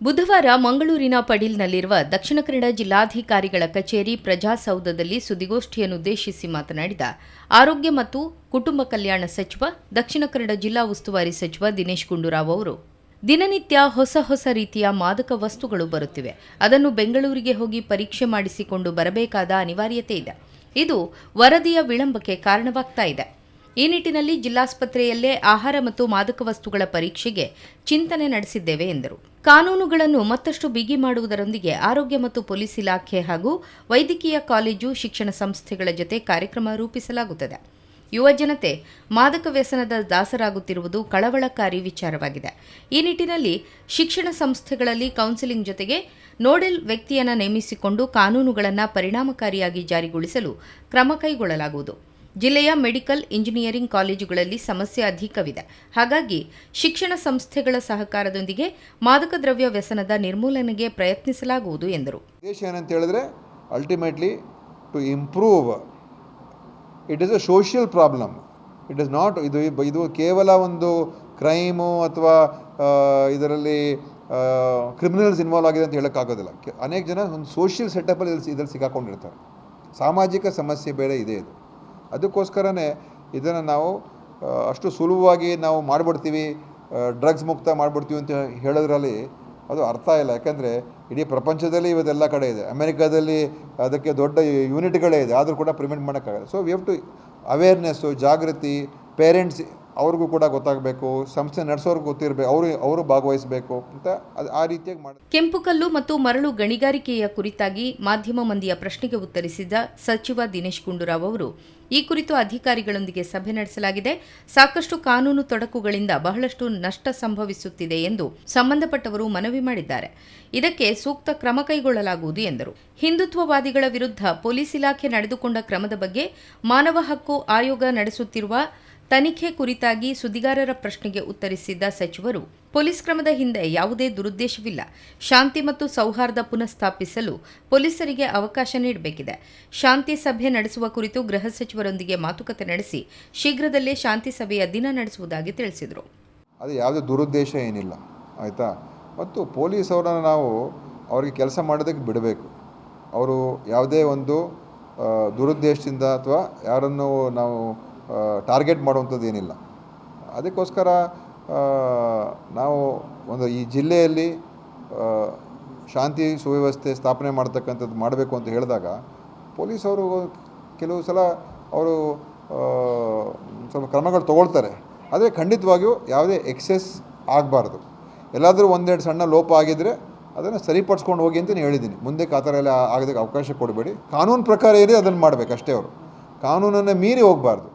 ಬುಧವಾರ ಮಂಗಳೂರಿನ ಪಡೀಲ್ನಲ್ಲಿರುವ ದಕ್ಷಿಣ ಕನ್ನಡ ಜಿಲ್ಲಾಧಿಕಾರಿಗಳ ಕಚೇರಿ ಪ್ರಜಾಸೌಧದಲ್ಲಿ ಸುದ್ದಿಗೋಷ್ಠಿಯನ್ನುದ್ದೇಶಿಸಿ ಮಾತನಾಡಿದ ಆರೋಗ್ಯ ಮತ್ತು ಕುಟುಂಬ ಕಲ್ಯಾಣ ಸಚಿವ, ದಕ್ಷಿಣ ಕನ್ನಡ ಜಿಲ್ಲಾ ಉಸ್ತುವಾರಿ ಸಚಿವ ದಿನೇಶ್ ಗುಂಡೂರಾವ್ ಅವರು. ದಿನನಿತ್ಯ ಹೊಸ ಹೊಸ ರೀತಿಯ ಮಾದಕ ವಸ್ತುಗಳು ಬರುತ್ತಿವೆ. ಅದನ್ನು ಬೆಂಗಳೂರಿಗೆ ಹೋಗಿ ಪರೀಕ್ಷೆ ಮಾಡಿಸಿಕೊಂಡು ಬರಬೇಕಾದ ಅನಿವಾರ್ಯತೆ ಇದೆ. ಇದು ವರದಿಯ ವಿಳಂಬಕ್ಕೆ ಕಾರಣವಾಗ್ತಾ ಇದೆ. ಈ ನಿಟ್ಟಿನಲ್ಲಿ ಜಿಲ್ಲಾಸ್ಪತ್ರೆಯಲ್ಲೇ ಆಹಾರ ಮತ್ತು ಮಾದಕ ವಸ್ತುಗಳ ಪರೀಕ್ಷೆಗೆ ಚಿಂತನೆ ನಡೆಸಿದ್ದೇವೆ ಎಂದರು. ಕಾನೂನುಗಳನ್ನು ಮತ್ತಷ್ಟು ಬಿಗಿ ಮಾಡುವುದರೊಂದಿಗೆ ಆರೋಗ್ಯ ಮತ್ತು ಪೊಲೀಸ್ ಇಲಾಖೆ ಹಾಗೂ ವೈದ್ಯಕೀಯ ಕಾಲೇಜು, ಶಿಕ್ಷಣ ಸಂಸ್ಥೆಗಳ ಜೊತೆ ಕಾರ್ಯಕ್ರಮ ರೂಪಿಸಲಾಗುತ್ತದೆ. ಯುವ ಜನತೆ ಮಾದಕ ವ್ಯಸನದ ದಾಸರಾಗುತ್ತಿರುವುದು ಕಳವಳಕಾರಿ ವಿಚಾರವಾಗಿದೆ. ಈ ನಿಟ್ಟಿನಲ್ಲಿ ಶಿಕ್ಷಣ ಸಂಸ್ಥೆಗಳಲ್ಲಿ ಕೌನ್ಸಿಲಿಂಗ್ ಜೊತೆಗೆ ನೋಡೆಲ್ ವ್ಯಕ್ತಿಯನ್ನು ನೇಮಿಸಿಕೊಂಡು ಕಾನೂನುಗಳನ್ನು ಪರಿಣಾಮಕಾರಿಯಾಗಿ ಜಾರಿಗೊಳಿಸಲು ಕ್ರಮ ಕೈಗೊಳ್ಳಲಾಗುವುದು. ಜಿಲ್ಲೆಯ ಮೆಡಿಕಲ್ ಇಂಜಿನಿಯರಿಂಗ್ ಕಾಲೇಜುಗಳಲ್ಲಿ ಸಮಸ್ಯೆ ಅಧಿಕವಿದೆ. ಹಾಗಾಗಿ ಶಿಕ್ಷಣ ಸಂಸ್ಥೆಗಳ ಸಹಕಾರದೊಂದಿಗೆ ಮಾದಕ ದ್ರವ್ಯ ವ್ಯಸನದ ನಿರ್ಮೂಲನೆಗೆ ಪ್ರಯತ್ನಿಸಲಾಗುವುದು, ಎಂದರು. ಉದ್ದೇಶ ಏನಂತ ಹೇಳಿದ್ರೆ ultimately to improve it is a social problem it is not ಇದು ಇದು ಕೇವಲ ಒಂದು ಕ್ರೈಮು ಅಥವಾ ಇದರಲ್ಲಿ ಕ್ರಿಮಿನಲ್ಸ್ ಇನ್ವಾಲ್ವ್ ಆಗಿದೆ ಅಂತ ಹೇಳೋಕ್ಕಾಗೋದಿಲ್ಲ ಅನೇಕ ಜನ ಒಂದು ಸೋಷಿಯಲ್ ಸೆಟಪಲ್ಲಿ ಇದ್ರಲ್ಲಿ ಸಿಕ್ಕಾಕೊಂಡಿರ್ತಾರೆ. ಸಾಮಾಜಿಕ ಸಮಸ್ಯೆ ಬೇರೆ ಇದೆ ಇದು. ಅದಕ್ಕೋಸ್ಕರನೇ ಇದನ್ನು ನಾವು ಅಷ್ಟು ಸುಲಭವಾಗಿ ನಾವು ಮಾಡಿಬಿಡ್ತೀವಿ ಡ್ರಗ್ಸ್ ಮುಕ್ತ ಮಾಡಿಬಿಡ್ತೀವಿ ಅಂತ ಹೇಳೋದ್ರಲ್ಲಿ ಅದು ಅರ್ಥ ಇಲ್ಲ. ಯಾಕಂದರೆ ಇಡೀ ಪ್ರಪಂಚದಲ್ಲಿ ಇವತ್ತೆಲ್ಲ ಕಡೆ ಇದೆ. ಅಮೆರಿಕಾದಲ್ಲಿ ಅದಕ್ಕೆ ದೊಡ್ಡ ಯೂನಿಟ್ಗಳೇ ಇದೆ. ಆದರೂ ಕೂಡ ಪ್ರಿವೆಂಟ್ ಮಾಡೋಕ್ಕಾಗಲ್ಲ. So we have to awareness ಜಾಗೃತಿ ಪೇರೆಂಟ್ಸ್ ಅವ್ರಿಗೂ ಕೂಡ ಗೊತ್ತಾಗಬೇಕು, ಸಂಸ್ಥೆ ನಡೆಸೋರ್ಗು ಗೊತ್ತಿರಬೇಕು ಅವರು ಅವರು ಭಾಗವಹಿಸಬೇಕು ಅಂತ ಆ ರೀತಿಯಾಗಿ ಮಾಡಿ ಕೆಂಪುಕಲ್ಲು ಮತ್ತು ಮರಳು ಗಣಿಗಾರಿಕೆಯ ಕುರಿತಾಗಿ ಮಾಧ್ಯಮ ಮಂದಿಯ ಪ್ರಶ್ನೆಗೆ ಉತ್ತರಿಸಿದ ಸಚಿವ ದಿನೇಶ್ ಗುಂಡೂರಾವ್ ಅವರು, ಈ ಕುರಿತು ಅಧಿಕಾರಿಗಳೊಂದಿಗೆ ಸಭೆ ನಡೆಸಲಾಗಿದೆ. ಸಾಕಷ್ಟು ಕಾನೂನು ತೊಡಕುಗಳಿಂದ ಬಹಳಷ್ಟು ನಷ್ಟ ಸಂಭವಿಸುತ್ತಿದೆ ಎಂದು ಸಂಬಂಧಪಟ್ಟವರು ಮನವಿ ಮಾಡಿದ್ದಾರೆ. ಇದಕ್ಕೆ ಸೂಕ್ತ ಕ್ರಮ ಕೈಗೊಳ್ಳಲಾಗುವುದು ಎಂದರು. ಹಿಂದುತ್ವವಾದಿಗಳ ವಿರುದ್ಧ ಪೊಲೀಸ್ ಇಲಾಖೆ ನಡೆದುಕೊಂಡ ಕ್ರಮದ ಬಗ್ಗೆ ಮಾನವ ಹಕ್ಕು ಆಯೋಗ ನಡೆಸುತ್ತಿರುವ ತನಿಖೆ ಕುರಿತಾಗಿ ಸುದ್ದಿಗಾರರ ಪ್ರಶ್ನೆಗೆ ಉತ್ತರಿಸಿದ್ದ ಸಚಿವರು, ಪೊಲೀಸ್ ಕ್ರಮದ ಹಿಂದೆ ಯಾವುದೇ ದುರುದ್ದೇಶವಿಲ್ಲ. ಶಾಂತಿ ಮತ್ತು ಸೌಹಾರ್ದ ಪುನಃಸ್ಥಾಪಿಸಲು ಪೊಲೀಸರಿಗೆ ಅವಕಾಶ ನೀಡಬೇಕಿದೆ. ಶಾಂತಿ ಸಭೆ ನಡೆಸುವ ಕುರಿತು ಗೃಹ ಸಚಿವರೊಂದಿಗೆ ಮಾತುಕತೆ ನಡೆಸಿ, ಶೀಘ್ರದಲ್ಲೇ ಶಾಂತಿ ಸಭೆಯ ದಿನ ನಡೆಸುವುದಾಗಿ ತಿಳಿಸಿದರು. ಅದು ಯಾವುದೇ ದುರುದ್ದೇಶ ಏನಿಲ್ಲ, ಆಯಿತಾ? ಮತ್ತು ಪೊಲೀಸ್ ಅವರನ್ನು ನಾವು ಅವರಿಗೆ ಕೆಲಸ ಮಾಡೋದಕ್ಕೆ ಬಿಡಬೇಕು. ಅವರು ಯಾವುದೇ ಒಂದು ದುರುದ್ದೇಶದಿಂದ ಅಥವಾ ಯಾರನ್ನು ನಾವು ಟಾರ್ಗೆಟ್ ಮಾಡುವಂಥದ್ದು ಏನಿಲ್ಲ. ಅದಕ್ಕೋಸ್ಕರ ನಾವು ಒಂದು ಈ ಜಿಲ್ಲೆಯಲ್ಲಿ ಶಾಂತಿ ಸುವ್ಯವಸ್ಥೆ ಸ್ಥಾಪನೆ ಮಾಡ್ತಕ್ಕಂಥದ್ದು ಮಾಡಬೇಕು ಅಂತ ಹೇಳಿದಾಗ, ಪೊಲೀಸವರು ಕೆಲವು ಸಲ ಅವರು ಸ್ವಲ್ಪ ಕ್ರಮಗಳು ತೊಗೊಳ್ತಾರೆ. ಆದರೆ ಖಂಡಿತವಾಗಿಯೂ ಯಾವುದೇ ಎಕ್ಸೆಸ್ ಆಗಬಾರ್ದು. ಎಲ್ಲಾದರೂ ಒಂದೆರಡು ಸಣ್ಣ ಲೋಪ ಆಗಿದ್ದರೆ ಅದನ್ನು ಸರಿಪಡಿಸ್ಕೊಂಡು ಹೋಗಿ ಅಂತ ಹೇಳಿದ್ದೀನಿ. ಮುಂದೆ ಆ ಥರ ಎಲ್ಲ ಆಗೋದಕ್ಕೆ ಅವಕಾಶ ಕೊಡಬೇಡಿ. ಕಾನೂನು ಪ್ರಕಾರ ಏನಿದೆ ಅದನ್ನು ಮಾಡಬೇಕು ಅಷ್ಟೇ ಅವರು. ಕಾನೂನನ್ನು ಮೀರಿ ಹೋಗಬಾರ್ದು.